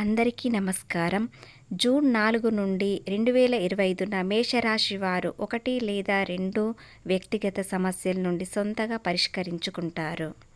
అందరికీ నమస్కారం. జూన్ నాలుగు నుండి రెండు వేల ఇరవై ఐదున మేషరాశి వారు ఒకటి లేదా రెండు వ్యక్తిగత సమస్యల నుండి సొంతగా పరిష్కరించుకుంటారు.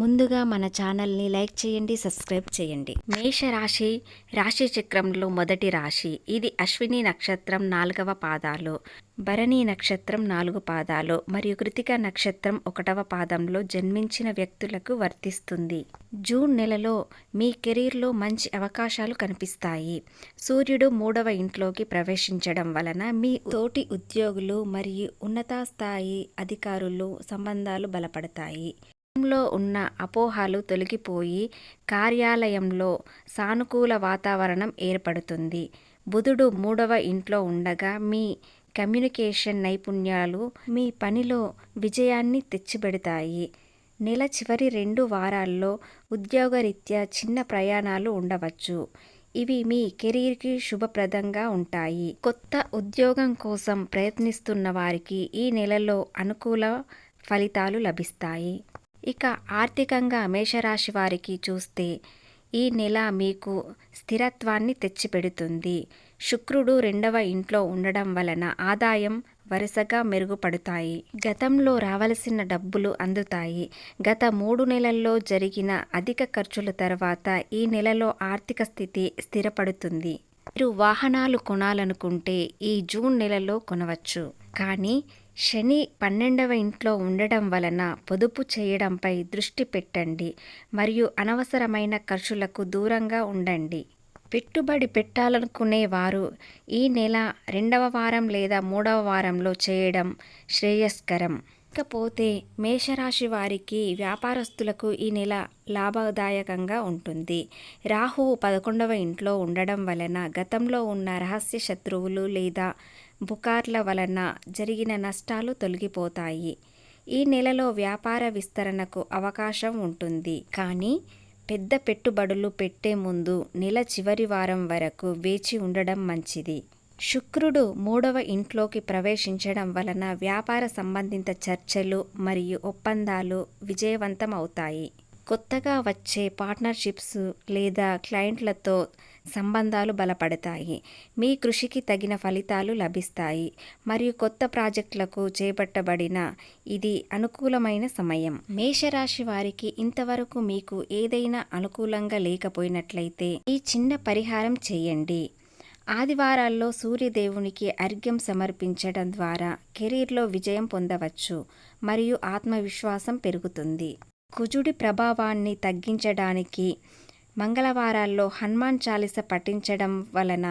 ముందుగా మన ఛానల్ని లైక్ చేయండి సబ్స్క్రైబ్ చేయండి. మేషరాశి రాశి చక్రంలో మొదటి రాశి. ఇది అశ్విని నక్షత్రం నాలుగవ పాదాలు భరణి నక్షత్రం నాలుగు పాదాలు మరియు కృతిక నక్షత్రం ఒకటవ పాదంలో జన్మించిన వ్యక్తులకు వర్తిస్తుంది. జూన్ నెలలో మీ కెరీర్లో మంచి అవకాశాలు కనిపిస్తాయి. సూర్యుడు మూడవ ఇంట్లోకి ప్రవేశించడం వలన మీ తోటి ఉద్యోగులు మరియు ఉన్నత స్థాయి అధికారులు సంబంధాలు బలపడతాయి. లో ఉన్న అపోహలు తొలగిపోయి కార్యాలయంలో సానుకూల వాతావరణం ఏర్పడుతుంది. బుధుడు మూడవ ఇంట్లో ఉండగా మీ కమ్యూనికేషన్ నైపుణ్యాలు మీ పనిలో విజయాన్ని తెచ్చిపెడతాయి. నెల చివరి రెండు వారాల్లో ఉద్యోగరీత్యా చిన్న ప్రయాణాలు ఉండవచ్చు. ఇవి మీ కెరీర్కి శుభప్రదంగా ఉంటాయి. కొత్త ఉద్యోగం కోసం ప్రయత్నిస్తున్న వారికి ఈ నెలలో అనుకూల ఫలితాలు లభిస్తాయి. ఇక ఆర్థికంగా మేషరాశి వారికి చూస్తే ఈ నెల మీకు స్థిరత్వాన్ని తెచ్చిపెడుతుంది. శుక్రుడు రెండవ ఇంట్లో ఉండడం వలన ఆదాయం వరుసగా మెరుగుపడతాయి. గతంలో రావలసిన డబ్బులు అందుతాయి. గత మూడు నెలల్లో జరిగిన అధిక ఖర్చుల తర్వాత ఈ నెలలో ఆర్థిక స్థితి స్థిరపడుతుంది. మీరు వాహనాలు కొనాలనుకుంటే ఈ జూన్ నెలలో కొనవచ్చు. కానీ శని పన్నెండవ ఇంట్లో ఉండడం వలన పొదుపు చేయడంపై దృష్టి పెట్టండి మరియు అనవసరమైన ఖర్చులకు దూరంగా ఉండండి. పెట్టుబడి పెట్టాలనుకునే వారు ఈ నెల రెండవ వారం లేదా మూడవ వారంలో చేయడం శ్రేయస్కరం. ఇకపోతే మేషరాశి వారికి వ్యాపారస్తులకు ఈ నెల లాభదాయకంగా ఉంటుంది. రాహువు పదకొండవ ఇంట్లో ఉండడం వలన గతంలో ఉన్న రహస్య శత్రువులు లేదా బుకార్ల వలన జరిగిన నష్టాలు తొలగిపోతాయి. ఈ నెలలో వ్యాపార విస్తరణకు అవకాశం ఉంటుంది. కానీ పెద్ద పెట్టుబడులు పెట్టే ముందు నెల చివరి వారం వరకు వేచి ఉండడం మంచిది. శుక్రుడు మూడవ ఇంట్లోకి ప్రవేశించడం వలన వ్యాపార సంబంధిత చర్చలు మరియు ఒప్పందాలు విజయవంతం అవుతాయి కొత్తగా వచ్చే పార్ట్నర్షిప్స్ లేదా క్లయింట్లతో సంబంధాలు బలపడతాయి. మీ కృషికి తగిన ఫలితాలు లభిస్తాయి. మరియు కొత్త ప్రాజెక్టులకు చేపట్టబడిన ఇది అనుకూలమైన సమయం. మేషరాశి వారికి ఇంతవరకు మీకు ఏదైనా అనుకూలంగా లేకపోయినట్లయితే ఈ చిన్న పరిహారం చేయండి. ఆదివారాల్లో సూర్యదేవునికి అర్ఘ్యం సమర్పించడం ద్వారా కెరీర్లో విజయం పొందవచ్చు మరియు ఆత్మవిశ్వాసం పెరుగుతుంది. కుజుడి ప్రభావాన్ని తగ్గించడానికి మంగళవారాల్లో హనుమాన్ చాలీస పఠించడం వలన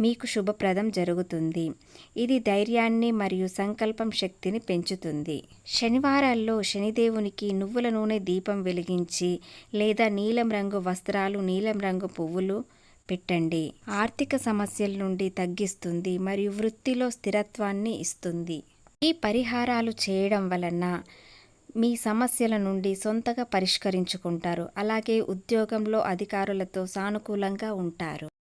మీకు శుభప్రదం జరుగుతుంది. ఇది ధైర్యాన్ని మరియు సంకల్పం శక్తిని పెంచుతుంది. శనివారాల్లో శనిదేవునికి నువ్వుల నూనె దీపం వెలిగించి లేదా నీలం రంగు వస్త్రాలు నీలం రంగు పువ్వులు పెట్టండి. ఆర్థిక సమస్యల నుండి తగ్గిస్తుంది మరియు వృత్తిలో స్థిరత్వాన్ని ఇస్తుంది. ఈ పరిహారాలు చేయడం వలన మీ సమస్యల నుండి సొంతగా పరిష్కరించుకుంటారు. అలాగే ఉద్యోగంలో అధికారులతో సానుకూలంగా ఉంటారు.